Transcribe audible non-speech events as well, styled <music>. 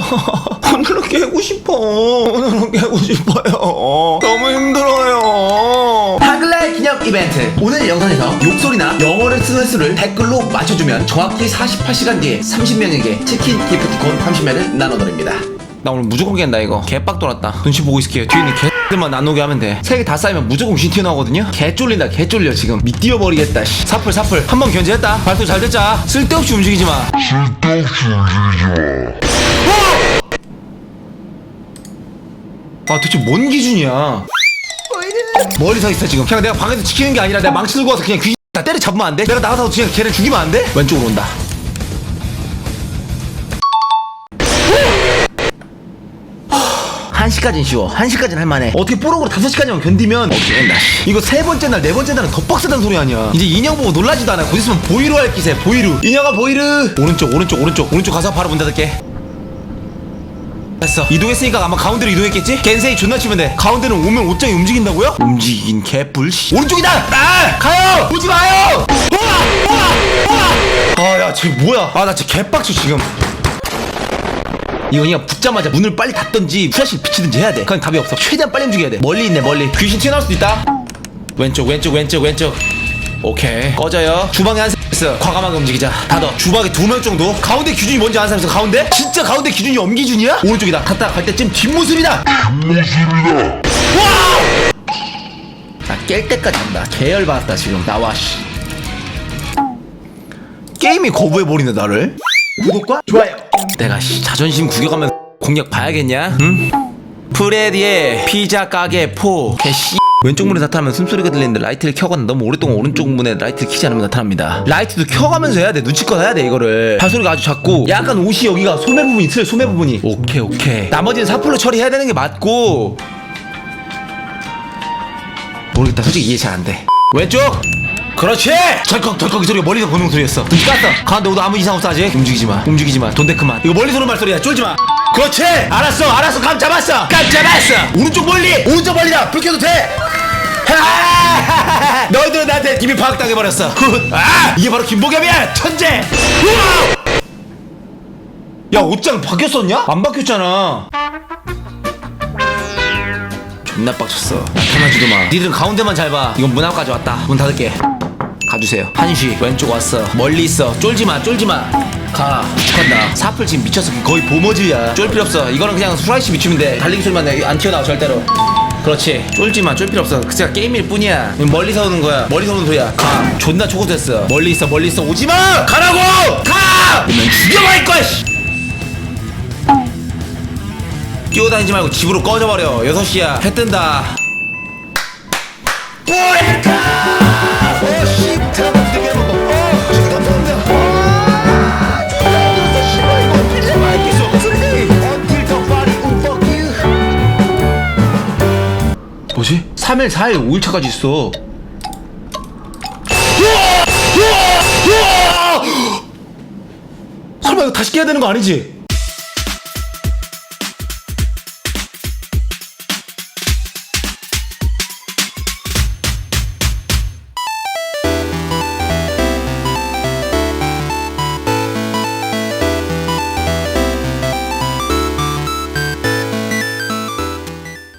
<laughs> 깨고 싶어. 오늘은 깨고 싶어요. 너무 힘들어요. 한글날 기념 이벤트 오늘 영상에서 욕소리나 영어를 쓰는 수를 댓글로 맞춰주면 정확히 48시간 뒤에 30명에게 치킨 기프티콘 30명을 나눠드립니다 나 오늘 무조건 깬다 이거. 개빡 돌았다. 눈치 보고 있을게요. 뒤에 있는 개들만 나누게 하면 돼. 세 개 다 쌓이면 무조건 귀신 튀어나오거든요. 개 쫄린다. 개 쫄려 지금. 밑 뛰어버리겠다. 씨. 사풀 사풀. 한 번 견제했다. 발도 잘 됐자. 쓸데없이 움직이지 마. 아 대체 뭔 기준이야? 멀리 서 있어 지금. 그냥 내가 방에서 지키는 게 아니라 내가 망치 들고 와서 그냥 귀신 다 때려 잡으면 안 돼? 내가 나가서 그냥 걔를 죽이면 안 돼? 왼쪽으로 온다. 한시까진 쉬워. 한시까진 할만해. 어떻게 뽀록으로 다섯 시까지만 견디면 어떻게 된다. 이거 세 번째 날, 네 번째 날은 더 빡세다는 소리 아니야. 이제 인형 보고 놀라지도 않아. 곧 있으면 보이루 할 기세, 보이루. 인형아, 보이루. 오른쪽, 오른쪽, 오른쪽. 오른쪽 가서 바로 문 닫을게. 됐어. 이동했으니까 아마 가운데로 이동했겠지? 겐세이 존나 치면 돼. 가운데는 오면 옷장이 움직인다고요? 움직인 개뿔. 씨. 오른쪽이다! 아! 가요! 오지 마요! 우와! 아, 야, 쟤 뭐야? 아, 나 진짜 개빡쳐, 지금. 그냥 붙자마자 문을 빨리 닫던지 후라시 비치든지 해야 돼 그건 답이 없어 최대한 빨리 움직여야 돼 멀리 있네 멀리 귀신 튀어나올 수도 있다 왼쪽 왼쪽 왼쪽 왼쪽 오케이 꺼져요 주방에 한 있어 과감하게 움직이자. 닫아 주방에 두 명 정도. 가운데 기준이 뭔지 아는 사람 있어 가운데? 진짜 가운데 기준이 엄기준이야? 오른쪽이다. 갔다 갈 때쯤 뒷모습이다. 뒷모습이다. 와우! 나깰 때까지 한다. 계열 받았다 지금. 나와 씨. 게임이 거부해버리네 나를. 구독과 좋아요. 내가 씨, 자존심 구겨가면 공략 봐야겠냐? 응? 프레디의 피자 가게 포 개씨. 왼쪽 문에 나타나면 숨소리가 들리는데 라이트를 켜거나 너무 오랫동안 오른쪽 문에 라이트를 켜지 않으면 나타납니다. 라이트도 켜가면서 해야 돼. 눈치껏 해야 돼 이거를. 발소리가 아주 작고 약간 옷이 여기가 소매 부분이 틀 소매 부분이. 오케이 오케이. 나머지는 사풀로 처리해야 되는 게 맞고. 모르겠다. 솔직히 이해 잘 안 돼. 왼쪽! 그렇지! 덜컥 덜컥 이 소리가 멀리서 보는 소리였어. 눈치 깠어. 가운데 오도 아무 이상 없어 아직. 움직이지 마. 움직이지 마. 돈데 그만. 이거 멀리서 오는 말소리야. 쫄지 마 그렇지! 알았어 알았어 감 잡았어 감 잡았어 오른쪽 멀리 오른쪽 멀리다 불 켜도 돼. <laughs> 너희들은 나한테 이미 파악당해버렸어 굿. 아! 이게 바로 김보겸이야 천재! 야 옷장 바뀌었었냐? 안 바뀌었잖아 존나 빡쳤어 나타나지도 마 니들은 가운데만 잘봐 이건 문 앞까지 왔다 문 닫을게 가주세요. 한시 왼쪽 왔어. 멀리 있어. 쫄지마 쫄지마. 가. 축한다. 사플 지금 미쳤어. 거의 보머즈야. 쫄 필요 없어. 이거는 그냥 수라이시 미치면 돼. 달리기 소리만 내. 안 튀어나와 절대로. 그렇지. 쫄지마. 쫄 필요 없어. 그냥 게임일 뿐이야. 멀리서 오는 거야. 멀리서 오는 소리야. 가. 존나 초고됐어. 멀리 있어 멀리 있어. 오지마! 가라고! 가! 그러면 죽여버릴 거야 씨. 뛰어다니지 말고 집으로 꺼져버려. 6시야. 해 뜬다. 뭐랄까 뭐지? 3일 4일 5일차까지 있어! 설마 이거 다시 깨야 되는 거 아니지?